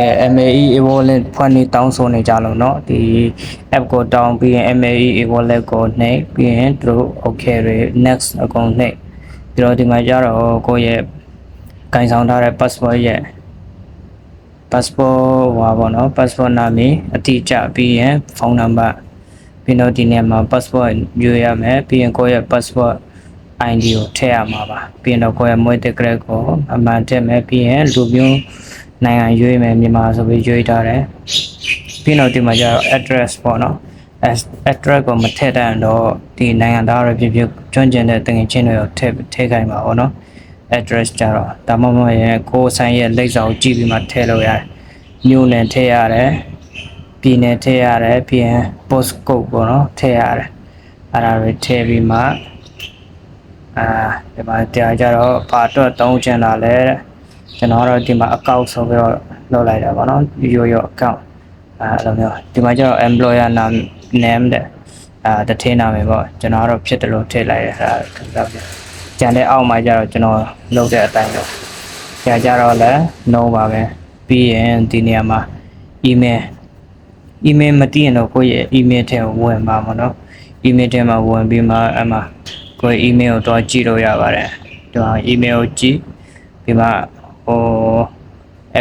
အဲ MAE e-wallet ဖွင့်နေတောင်းဆိုနေကြလို့เนาะဒီ app ကိုတောင်းပြီးရင် MAE e-wallet ကိုနှိပ်ပြီးရင်သူတို့ okay တွေ next အကုန်နှိပ်ပြီးတော့ဒီမှာကျတော့ကိုယ့်ရဲ့ကင်ဆောင်ထားတဲ့ passport ရဲ့ passport ဟွာပေါ့နော် passport နာမည်အတိအကျပြီးရင်ဖုန်းနံပါတ်ပြီးတော့ဒီနေရာမှာ passport ယူရမယ်ပြီးရင်ကိုယ့်ရဲ့ passport ID ကိုထည့်ရမှာပါပြီးရင်တော့ကိုယ့်ရဲ့မွေးတက်ကရက်ကိုအမှန်ထည့်မယ်ပြီးရင်လူမျိုး နိုင်ငံရွေးမယ်မြန်မာဆိုပြီးရွေးထားတယ်ပြီးတော့ဒီမှာကျတော့ address ပေါ့နော် as- address ကိုမထည့်တဲ့တော့ဒီနိုင်ငံသားတွေဖြစ်ဖြစ်ကျွမ်းကျင်တဲ့တငယ်ချင်းတွေကိုထည့်ထည့်ခိုင်းပါဘောနော် address ကြတော့ဒါမှမဟုတ်ရင်ကိုယ်ဆိုင်ရဲ့လိပ်စာကိုကြည့်ပြီးမှထည့်လို့ရတယ်မြို့နယ်ထည့်ရတယ်ပြည်နယ်ထည့်ရတယ်ပြီးရင် post code ပေါ့နော်ထည့်ရတယ်အဲ့ဒါတွေထည့်ပြီးမှအာဒီမှာတရားကြတော့ဘာတော့တုံးချင်တာလဲတဲ့ ကျွန်တော်ကတော့ဒီမှာ account ဆိုပြီးတော့လုပ်လိုက်တာပေါ့နော်ရိုးရိုး account အဲအဲ့လိုမျိုးဒီမှာကျတော့ employer name name တဲ့အာတထင်းနာမည်ပေါ့ကျွန်တော်ကတော့ဖြစ်တယ်လို့ထည့်လိုက်ရတာခဏပြကြံတဲ့အောက်မှာကျတော့ကျွန်တော်လုပ်တဲ့အတိုင်းပဲကြာကြတော့လည်း no ပါပဲပြီးရင်ဒီနေရာမှာ email email မတည်ရင်တော့ကိုယ့်ရဲ့ email ထဲကိုဝင်ပါမနော် email ထဲမှာဝင်ပြီးမှအမှကိုယ့် email ကိုတော့ကြည့်လို့ရပါတယ်ဒီမှာ email ကိုကြည့်ပြီးမှ ဟို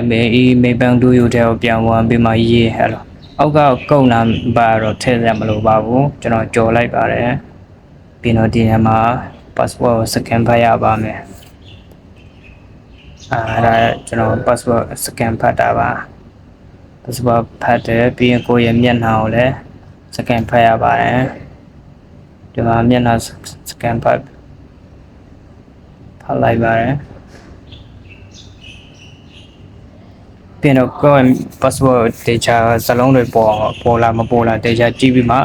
MAE မေဘန်ဒူယူတဲ့ကိုပြန်ဝင်ပြီးမှရေးဟဲ့လို့အောက်ကကုတ်နံပါတ်တော့ထည့်ရမလို့ပါဘူးကျွန်တော်ကြော်လိုက်ပါတယ်ပြီးတော့ဒီနေရာမှာ passport ကို scan ဖတ်ရပါမယ်အာအဲ့ဒါကျွန်တော် passport scan ဖတ်တာပါ passport ဖတ်တယ်ပြီးရင်ကိုယ့်ရဲ့မျက်နှာကိုလည်း scan ဖတ်ရပါတယ်ဒီမှာမျက်နှာ scan ဖတ်ဖတ်လိုက်ပါတယ် ပြင်တော့ကိုယ့် password တေချာစလုံးတွေပေါ်ပေါ်လာမပေါ်လာတေချာကြည့်ပြီးမှ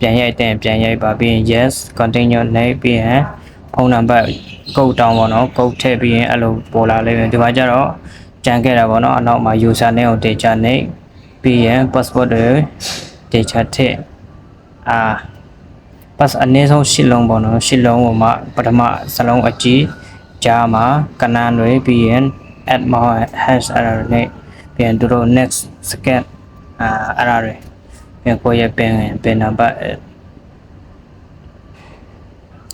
ပြန်ရိုက်တဲ့ပြန်ရိုက်ပါပြီးရင် yes continue နဲ့ပြီးရင်ဖုန်းနံပါတ်ကုတ်တောင်းပေါ့နော်ကုတ်ထည့်ပြီးရင်အဲ့လိုပေါ်လာလိမ့်မယ်ဒီမှာကျတော့ကြံခဲ့တာပေါ့နော်အနောက်မှာ user name ကိုတေချာနဲ့ပြီးရင် password တွေတေချာထည့်အာ pass အနည်းဆုံး၈လုံးပေါ့နော်၈လုံးပေါ်မှာပထမစလုံးအကြီးကြားမှာကနန်းတွေပြီးရင် add more hash အဲ့ဒါတွေနဲ့ ပြန်တို့တို့ next second အာအဲ့ဒါတွေပြန်ကိုယ့်ရဲ့ပင်ပင်နံပါတ်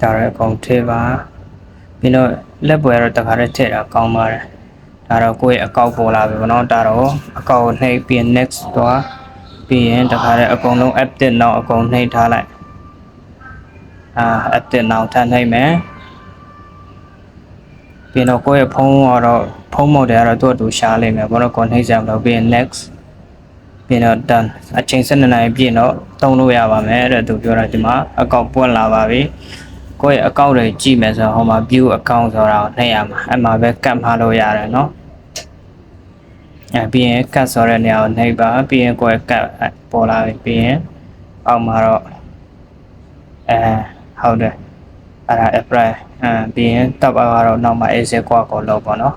ဒါရအကုန်ထည့်ပါပြီးတော့လက်ပွဲတော့တခါတည်းထည့်တာကောင်းပါတယ်ဒါတော့ကိုယ့်ရဲ့အကောက်ပေါ်လာပြီဗောနော်ဒါတော့အကောက်ကိုနှိပ်ပြီးရင် next တော့ပြီးရင်တခါတည်းအကုန်လုံး update နောက်အကုန်နှိပ်ထားလိုက်အာ update နောက်ထပ်နှိပ်မယ်ပြီးတော့ကိုယ့်ရဲ့ဖုန်းကတော့ ဖုန်းမော်တယ်ကတော့သူ့အတူရှားလိမ့်မယ်ဘောတော့ကိုနှိပ်စရာမလိုပြီးရင် next ပြီးတော့ done အချိန်7နာရီပြည့်တော့တုံးလို့ရပါမယ်တဲ့သူပြောတာဒီမှာအကောင့်ပွင့်လာပါပြီကိုယ့်ရဲ့အကောင့်တွေကြည့်မယ်ဆိုတော့ဟိုမှာ view account ဆိုတာကိုနှိပ်ရမှာအဲ့မှာပဲကတ်မှားလို့ရတယ်နော်အဲပြီးရင်ကတ်ဆိုတဲ့နေရာကိုနှိပ်ပါပြီးရင်ကိုယ့်ရဲ့ကတ်ပေါ်လာပြီပြီးရင်အောက်မှာတော့အဲဟုတ်တယ်အဲ့ဒါ apply အဲပြီးရင် top up ကတော့နောက်မှာ exit ကွာကိုလောက်ပေါ့နော်